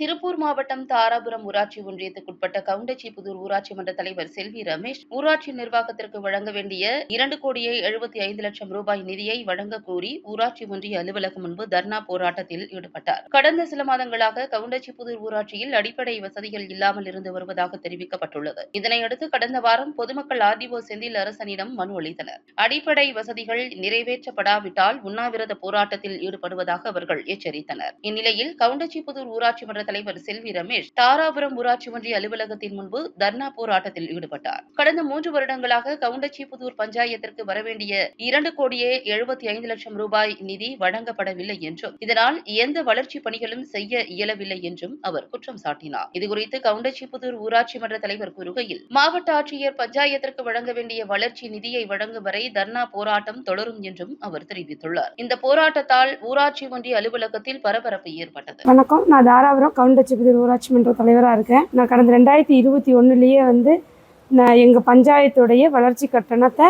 திருப்பூர் மாவட்டம் தாராபுரம் ஊராட்சி ஒன்றியத்துக்குட்பட்ட கவுண்டச்சிபுதூர் ஊராட்சி மன்ற தலைவர் செல்வி ரமேஷ் ஊராட்சி நிர்வாகத்திற்கு வழங்க வேண்டிய இரண்டு கோடியே எழுபத்தி ஐந்து லட்சம் ரூபாய் நிதியை வழங்க கோரி ஊராட்சி ஒன்றிய அலுவலகம் முன்பு தர்ணா போராட்டத்தில் ஈடுபட்டார். கடந்த சில மாதங்களாக கவுண்டச்சிபுதூர் ஊராட்சியில் அடிப்படை வசதிகள் இல்லாமல் இருந்து வருவதாக தெரிவிக்கப்பட்டுள்ளது. இதனையடுத்து கடந்த வாரம் பொதுமக்கள் ஆதிஓ செந்தில் அரசனிடம் மனு அளித்தனர். அடிப்படை வசதிகள் நிறைவேற்றப்படாவிட்டால் உண்ணாவிரத போராட்டத்தில் ஈடுபடுவதாக அவர்கள் எச்சரித்தனர். இந்நிலையில் கவுண்டச்சிபுதூர் ஊராட்சி மன்ற தலைவர் செல்வி ரமேஷ் தாராபுரம் ஊராட்சி ஒன்றிய அலுவலகத்தின் முன்பு தர்ணா போராட்டத்தில் ஈடுபட்டார். கடந்த மூன்று வருடங்களாக கவுண்டச்சிபுதூர் பஞ்சாயத்திற்கு வரவேண்டிய இரண்டு கோடியே எழுபத்தி ஐந்து லட்சம் ரூபாய் நிதி வழங்கப்படவில்லை என்றும் இதனால் எந்த வளர்ச்சிப் பணிகளும் செய்ய இயலவில்லை என்றும் அவர் குற்றம் சாட்டினார். இதுகுறித்து கவுண்டச்சிபுதூர் ஊராட்சி மன்ற தலைவர் கூறுகையில் மாவட்ட ஆட்சியர் பஞ்சாயத்திற்கு வழங்க வேண்டிய வளர்ச்சி நிதியை வழங்கும் வரை தர்ணா போராட்டம் தொடரும் என்றும் அவர் தெரிவித்துள்ளார். இந்த போராட்டத்தால் ஊராட்சி ஒன்றிய அலுவலகத்தில் பரபரப்பு ஏற்பட்டது. வணக்கம். நான் தாராபுரம் கவுண்டச்சிபுதூர் ஊராட்சி மன்ற தலைவராக இருக்கேன். நான் கடந்த ரெண்டாயிரத்தி இருபத்தி ஒன்றுலேயே வந்து நான் எங்கள் பஞ்சாயத்துடைய வளர்ச்சி கட்டணத்தை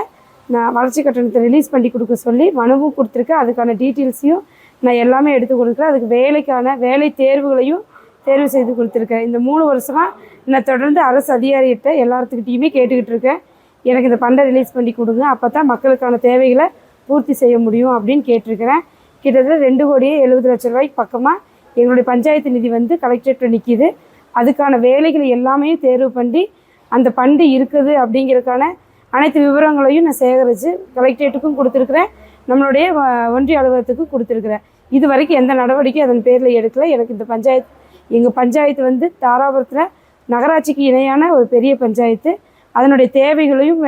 நான் வளர்ச்சி கட்டணத்தை ரிலீஸ் பண்ணி கொடுக்க சொல்லி மனுவும் கொடுத்துருக்கேன். அதுக்கான டீட்டெயில்ஸையும் நான் எல்லாமே எடுத்து கொடுக்குறேன். அதுக்கு வேலைக்கான வேலை தேர்வுகளையும் தேர்வு செய்து கொடுத்துருக்கேன். இந்த மூணு வருஷமாக நான் தொடர்ந்து அரசு அதிகாரிகிட்ட எல்லாத்துக்கிட்டையுமே கேட்டுக்கிட்டு இருக்கேன். எனக்கு இந்த பண்டை ரிலீஸ் பண்ணி கொடுங்க. அப்போ தான் மக்களுக்கான தேவைகளை பூர்த்தி செய்ய முடியும் அப்படின்னு கேட்டிருக்கிறேன். கிட்டத்தட்ட ரெண்டு கோடியே எழுபது லட்ச ரூபாய்க்கு பக்கமாக எங்களுடைய பஞ்சாயத்து நிதி வந்து கலெக்டரேட்டில் நிற்கிது அதுக்கான வேலைகளை எல்லாமே தேர்வு பண்ணி அந்த பண்டு இருக்குது அப்படிங்கிறதுக்கான அனைத்து விவரங்களையும் நான் சேகரித்து கலெக்டரேட்டுக்கும் கொடுத்துருக்குறேன். நம்மளுடைய வ- ஒன்றிய அலுவலகத்துக்கும் கொடுத்துருக்குறேன். இது வரைக்கும் எந்த நடவடிக்கையும் அதன் பேரில் எடுக்கலை. எனக்கு இந்த பஞ்சாயத்து எங்கள் பஞ்சாயத்து வந்து தாராபுரத்தில் நகராட்சிக்கு இணையான ஒரு பெரிய பஞ்சாயத்து. அதனுடைய தேவைகளையும்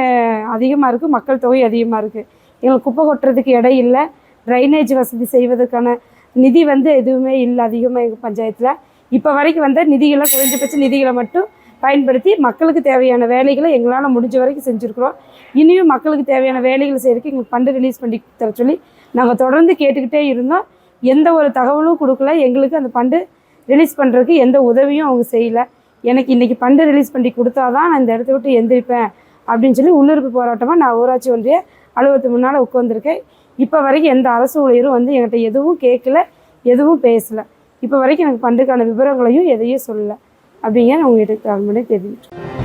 அதிகமாக இருக்குது மக்கள் தொகை அதிகமாக இருக்குது எங்களுக்கு குப்பை கொட்டுறதுக்கு இடம் இல்லை. ட்ரைனேஜ் வசதி செய்வதற்கான நிதி வந்து எதுவுமே இல்லை அதிகமாக எங்கள் பஞ்சாயத்தில். இப்போ வரைக்கும் வந்த நிதிகளை குறைஞ்சபட்ச நிதிகளை மட்டும் பயன்படுத்தி மக்களுக்கு தேவையான வேலைகளை எங்களால் முடிஞ்ச வரைக்கும் செஞ்சுருக்குறோம். இனியும் மக்களுக்கு தேவையான வேலைகளை செய்கிறக்கு எங்களுக்கு ஃபண்டு ரிலீஸ் பண்ணி தர சொல்லி நாங்கள் தொடர்ந்து கேட்டுக்கிட்டே இருந்தோம். எந்த ஒரு தகவலும் கொடுக்கல. எங்களுக்கு அந்த ஃபண்டு ரிலீஸ் பண்ணுறதுக்கு எந்த உதவியும் அவங்க செய்யலை. எனக்கு இன்றைக்கி ஃபண்டு ரிலீஸ் பண்ணி கொடுத்தா தான் நான் இந்த இடத்த விட்டு எந்திரிப்பேன். அப்படின்னு சொல்லி உள்ளிருப்பு போராட்டமாக நான் ஊராட்சி ஒன்றிய அலுவலகத்துக்கு முன்னால் உட்காந்துருக்கேன் இப்போ வரைக்கும் எந்த அரசு ஊழியரும் வந்து என்கிட்ட எதுவும் கேட்கல எதுவும் பேசலை. இப்போ வரைக்கும் எனக்கு பண்டுக்கான விவரங்களையும் எதையும் சொல்லலை. அப்படிங்கிற நான் உங்ககிட்ட தாழ்மையை தெரிவிக்கிறேன்.